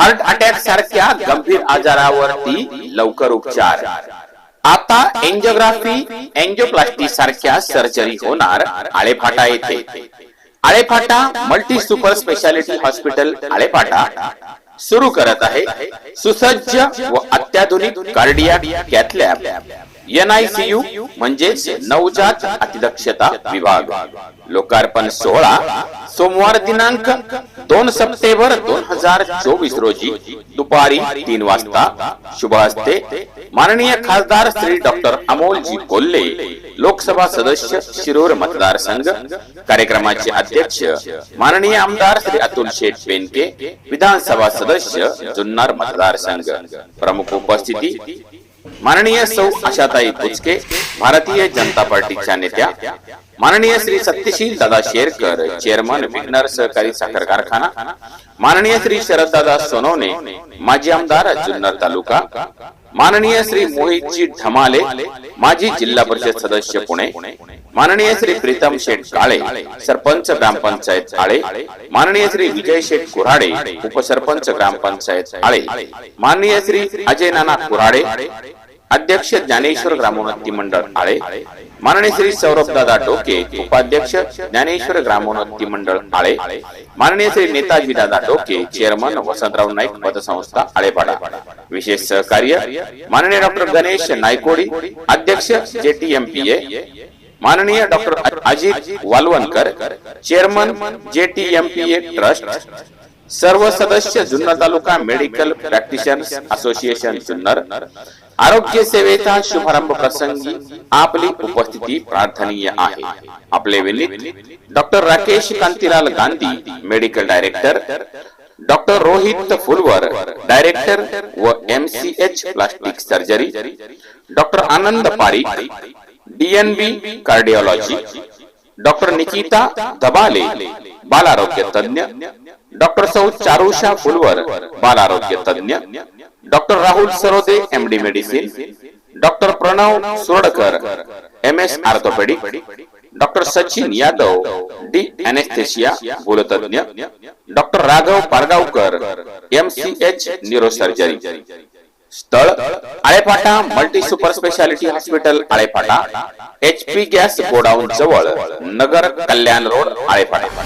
Heart attack सारख्या गंभीर आजारावरती लवकर उपचार. आता एंजिओग्राफी एंजिओप्लास्टी सारख्या सर्जरी होणार आळेफाटा येथे. Alephata multi super speciality hospital Alephata सुरू करत आहे. सुसज्ज व अत्याधुनिक कार्डिया कॅथलॅब एनआयसीयू म्हणजेच नवजात अतिदक्षता विभाग. लोकार्पण सोहळा सोमवार दिनांक दोन सप्टेंबर दोन हजार चोवीस रोजी दुपारी तीन वाजता. शुभ हस्ते माननीय खासदार श्री डॉक्टर अमोलजी कोल्हे लोकसभा सदस्य शिरूर मतदारसंघ कार्यक्रमाचे अध्यक्ष माननीय आमदार श्री अतुल शेठ पेनके विधानसभा सदस्य जुन्नर मतदारसंघ. प्रमुख उपस्थिती माननीय सौ आशाताई बुचके भारतीय जनता पार्टीच्या नेत्या माननीय श्री सत्यशील दादा शेरकर चेअरमन विघ्नर सहकारी साखर कारखाना माननीय श्री शरद दादा सोनवणे माजी आमदार जुन्नर तालुका माननीय श्री मोहितजी ढमाले माजी जिल्हा परिषद सदस्य पुणे माननीय श्री प्रीतम शेठ काळे सरपंच ग्रामपंचायत आळे माननीय श्री विजय शेठ कुऱ्हाडे उपसरपंच ग्रामपंचायत आळे माननीय श्री अजय नाना कुऱ्हाडे अध्यक्ष ज्ञानेश्वर ग्रामोन्नती मंडळ आळे माननीय श्री सौरभ दादा उपाध्यक्ष ज्ञानेश्वर ग्रामोन्नती मंडळ आळे माननीय श्री नेताजी दादा टोके चेअरमन वसंतराव नाईक पतसंस्था आळेपाडा. विशेष सहकार्य माननीय डॉक्टर गणेश नायकोडी अध्यक्ष जेटीएमपीए माननीय doctor Ajit Walwankar chairman JTMPA trust सर्व सदस्य Junnar taluka medical practitioners association Junnar. आरोग्य सेवेचा शुभारंभ प्रसंगी आपली उपस्थिती प्रार्थनीय आहे. आपले Vinit doctor Rakesh Kantilal Gandhi medical director. Doctor Rohit Phulwar director व M C H plastic surgery. Doctor Anand Parik DNB cardiology doctor Nikita Dabale बाल आरोग्य तज्ञ डॉक्टर सौ चारुषा फुलवर बाल आरोग्य तज्ञ doctor Rahul Sarode MD medicine doctor Pranav Suradkar M S orthopaedic doctor Sachin Yadav D anaesthesia भूलतज्ञ doctor Raghav Pargaonkar M C H neurosurgery स्थळ Alepata multi super speciality hospital Alepata H P gas godown जवळ नगर कल्याण road आळेपाटा.